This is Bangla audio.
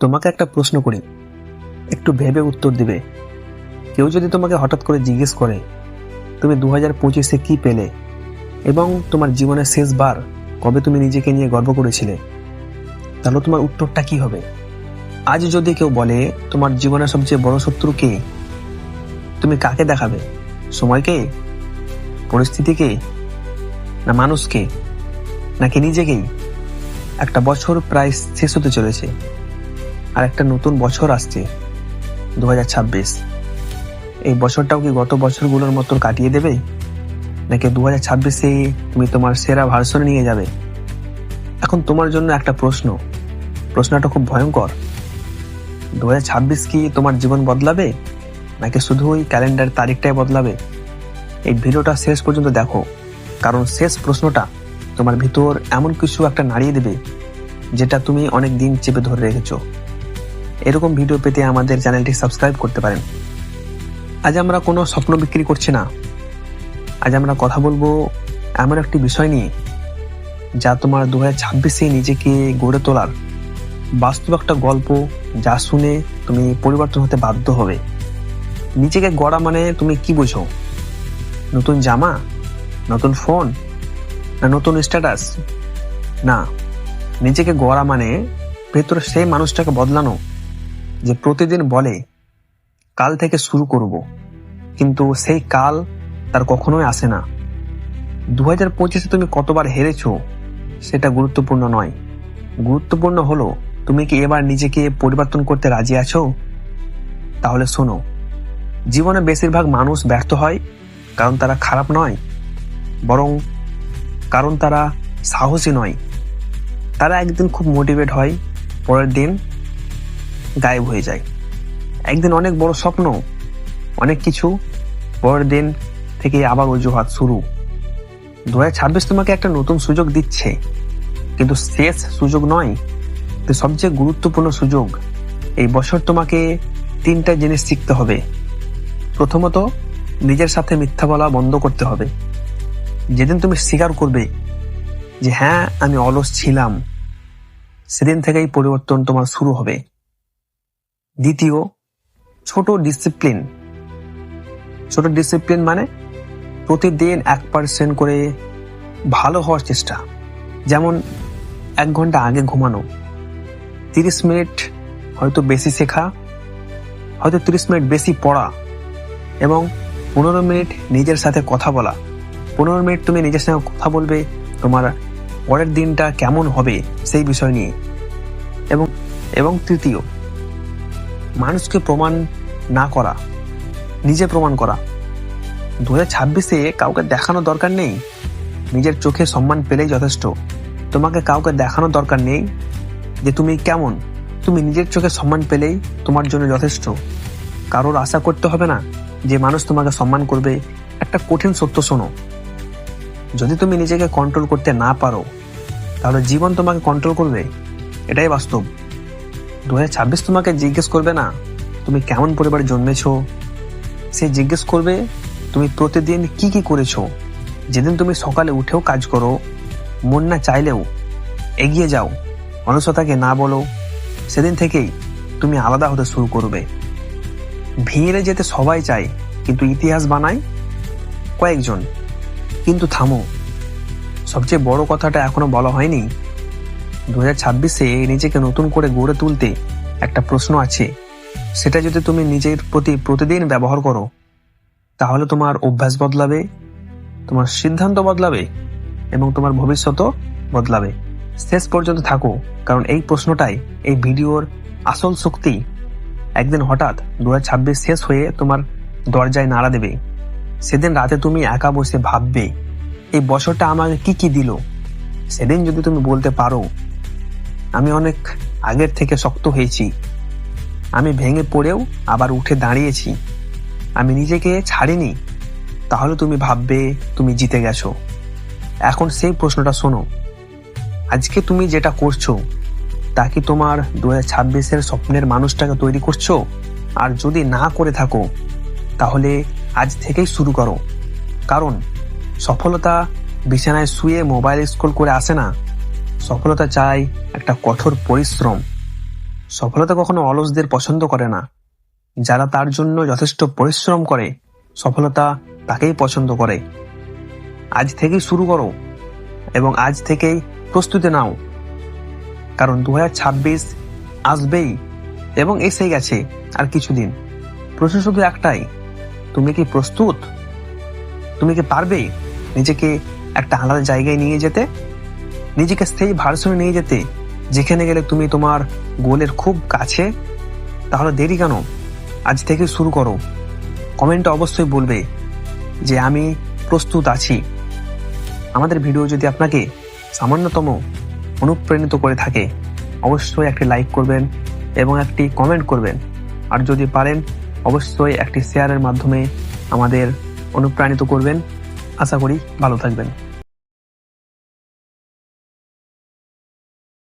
তোমাকে একটা প্রশ্ন করি। একটু ভেবে উত্তর দিবে। কেউ যদি তোমাকে হঠাৎ করে জিজ্ঞেস করে, তুমি দু হাজার পঁচিশে কী পেলে? এবং তোমার জীবনের শেষবার কবে তুমি নিজেকে নিয়ে গর্ব করেছিলে, তাহলে তোমার উত্তরটা কি হবে? আজ যদি কেউ বলে, তোমার জীবনের সবচেয়ে বড় শত্রু কে? তুমি কাকে দেখাবে? সময়কে পরিস্থিতিকে না মানুষকে নাকি নিজেকেই? একটা বছর প্রায় শেষ হতে চলেছে। আর একটা নতুন বছর আসছে দু হাজার ছাব্বিশ। এই বছরটাও কি গত বছরগুলোর মতো কাটিয়ে দেবে? নাকি দু হাজার ছাব্বিশে তুমি তোমার সেরা ভার্সনে নিয়ে যাবে? এখন তোমার জন্য একটা প্রশ্ন। প্রশ্নটা খুব ভয়ঙ্কর। দু হাজার ছাব্বিশ কি তোমার জীবন বদলাবে? নাকি শুধু ওই ক্যালেন্ডার তারিখটাই বদলাবে? এই ভিডিওটা শেষ পর্যন্ত দেখো। কারণ শেষ প্রশ্নটা তোমার ভিতর এমন কিছু একটা নাড়িয়ে দেবে, যেটা তুমি অনেক দিন চেপে ধরে রেখেছো। এরকম ভিডিও পেতে আমাদের চ্যানেলটি সাবস্ক্রাইব করতে পারেন। আজ আমরা কোনো স্বপ্ন বিক্রি করছি না। আজ আমরা কথা বলব এমন একটি বিষয় নিয়ে, যা তোমার দু হাজার ছাব্বিশে নিজেকে গড়ে তোলার। বাস্তব একটা গল্প যা শুনে তুমি পরিবর্তন হতে বাধ্য হবে। নিজেকে গড়া মানে তুমি কি বোঝো? নতুন জামা? নতুন ফোন না নতুন স্ট্যাটাস না, নিজেকে গড়া মানে ভেতরে সেই মানুষটাকে বদলানো। যে প্রতিদিন বলে, কাল থেকে শুরু করব। কিন্তু সেই কাল তার কখনোই আসে না। দু হাজার পঁচিশে তুমি কতবার হেরেছো, সেটা গুরুত্বপূর্ণ নয়। গুরুত্বপূর্ণ হলো, তুমি কি এবার নিজেকে পরিবর্তন করতে রাজি আছো? তাহলে শোনো, জীবনে বেশিরভাগ মানুষ ব্যর্থ হয় কারণ তারা খারাপ নয়, বরং কারণ তারা সাহসী নয়। তারা একদিন খুব মোটিভেট হয়, পরের দিন গায়েব হয়ে যায়। একদিন অনেক বড় স্বপ্ন, অনেক কিছু, পরের দিন থেকে আবার অজুহাত শুরু। দু ছাব্বিশ তোমাকে একটা নতুন সুযোগ দিচ্ছে, কিন্তু শেষ সুযোগ নয় সবচেয়ে গুরুত্বপূর্ণ সুযোগ, এই বছর তোমাকে তিনটা জিনিস শিখতে হবে। প্রথমত, নিজের সাথে মিথ্যা বলা বন্ধ করতে হবে। যেদিন তুমি স্বীকার করবে যে হ্যাঁ আমি অলস ছিলাম, সেদিন থেকেই পরিবর্তন তোমার শুরু হবে। দ্বিতীয়, ছোট ডিসিপ্লিন ছোট ডিসিপ্লিন মানে প্রতিদিন এক পার্সেন্ট করে ভালো হওয়ার চেষ্টা। যেমন এক ঘণ্টা আগে ঘুমানো। তিরিশ মিনিট হয়তো বেশি শেখা, হয়তো তিরিশ মিনিট বেশি পড়া এবং পনেরো মিনিট নিজের সাথে কথা বলা। পনেরো মিনিট তুমি নিজের সঙ্গে কথা বলবে, তোমার পরের দিনটা কেমন হবে সেই বিষয় নিয়ে। এবং এবং তৃতীয় মানুষকে প্রমাণ না করা, নিজে প্রমাণ করা। দু হাজার ছাব্বিশে কাউকে দেখানো দরকার নেই, নিজের চোখে সম্মান পেলেই যথেষ্ট। তোমাকে কাউকে দেখানো দরকার নেই যে তুমি কেমন। তুমি নিজের চোখে সম্মান পেলেই তোমার জন্য যথেষ্ট। কারোর আশা করতে হবে না যে মানুষ তোমাকে সম্মান করবে। একটা কঠিন সত্য শোনো। যদি তুমি নিজেকে কন্ট্রোল করতে না পারো, তাহলে জীবন তোমাকে কন্ট্রোল করবে। এটাই বাস্তব। দু তোমাকে জিজ্ঞেস করবে না, তুমি কেমন পরিবারে জন্মেছো? সে জিজ্ঞেস করবে, তুমি প্রতিদিন কি কি করেছ? যেদিন তুমি সকালে উঠেও কাজ করো, মন না চাইলেও এগিয়ে যাও, অলসতাকে না বলো। সেদিন থেকেই তুমি আলাদা হতে শুরু করবে। ভিড়ে যেতে সবাই চায়, কিন্তু ইতিহাস বানায় কয়েকজন। কিন্তু থামো, সবচেয়ে বড় কথাটা এখনও বলা হয়নি দু হাজার ছাব্বিশে নিজেকে নতুন করে গড়ে তুলতে একটা প্রশ্ন আছে। সেটা যদি তুমি নিজের প্রতি প্রতিদিন ব্যবহার করো, তাহলে তোমার অভ্যাস বদলাবে, তোমার সিদ্ধান্ত বদলাবে এবং তোমার ভবিষ্যতও বদলাবে। শেষ পর্যন্ত থাকো, কারণ এই প্রশ্নটাই, এই ভিডিওর আসল শক্তি একদিন হঠাৎ দু হাজার ছাব্বিশ শেষ হয়ে তোমার দরজায় নাড়া দেবে। সেদিন রাতে তুমি একা বসে ভাববে, এই বছরটা আমাকে কি কি দিল? সেদিন যদি তুমি বলতে পারো আমি অনেক আগের থেকে শক্ত হয়েছি। আমি ভেঙে পড়েও আবার উঠে দাঁড়িয়েছি। আমি নিজেকে ছাড়িনি। তাহলে তুমি ভাববে তুমি জিতে গেছো। এখন সেই প্রশ্নটা শোনো। আজকে তুমি যেটা করছ, তা কি তোমার দু হাজার ছাব্বিশের স্বপ্নের মানুষটাকে তৈরি করছ? আর যদি না করে থাকো, তাহলে আজ থেকেই শুরু করো। কারণ সফলতা বিছানায় শুয়ে মোবাইল স্ক্রল করে আসে না। সফলতা চাই একটা কঠোর পরিশ্রম। সফলতা কখনো অলসদের পছন্দ করে না। যারা তার জন্য যথেষ্ট পরিশ্রম করে, সফলতা তাকেই পছন্দ করে। আজ থেকেই শুরু করো এবং আজ থেকেই প্রস্তুতি নাও। কারণ দু হাজার ছাব্বিশ আসবেই এবং এসে গেছে আর কিছুদিন। প্রশ্ন শুধু একটাই, তুমি কি প্রস্তুত? তুমি কি পারবে নিজেকে একটা আলাদা জায়গায় নিয়ে যেতে? নিজেকে সেই ভার্সনে নিয়ে যেতে, যেখানে গেলে তুমি তোমার গোলের খুব কাছে, তাহলে দেরি কেন? আজ থেকে শুরু করো। কমেন্টে অবশ্যই বলবে যে আমি প্রস্তুত আছি। আমাদের ভিডিও যদি আপনাকে সামান্যতম অনুপ্রাণিত করে থাকে, অবশ্যই একটি লাইক করবেন এবং একটি কমেন্ট করবেন। আর যদি পারেন, অবশ্যই একটি শেয়ারের মাধ্যমে আমাদের অনুপ্রাণিত করবেন। আশা করি ভালো থাকবেন।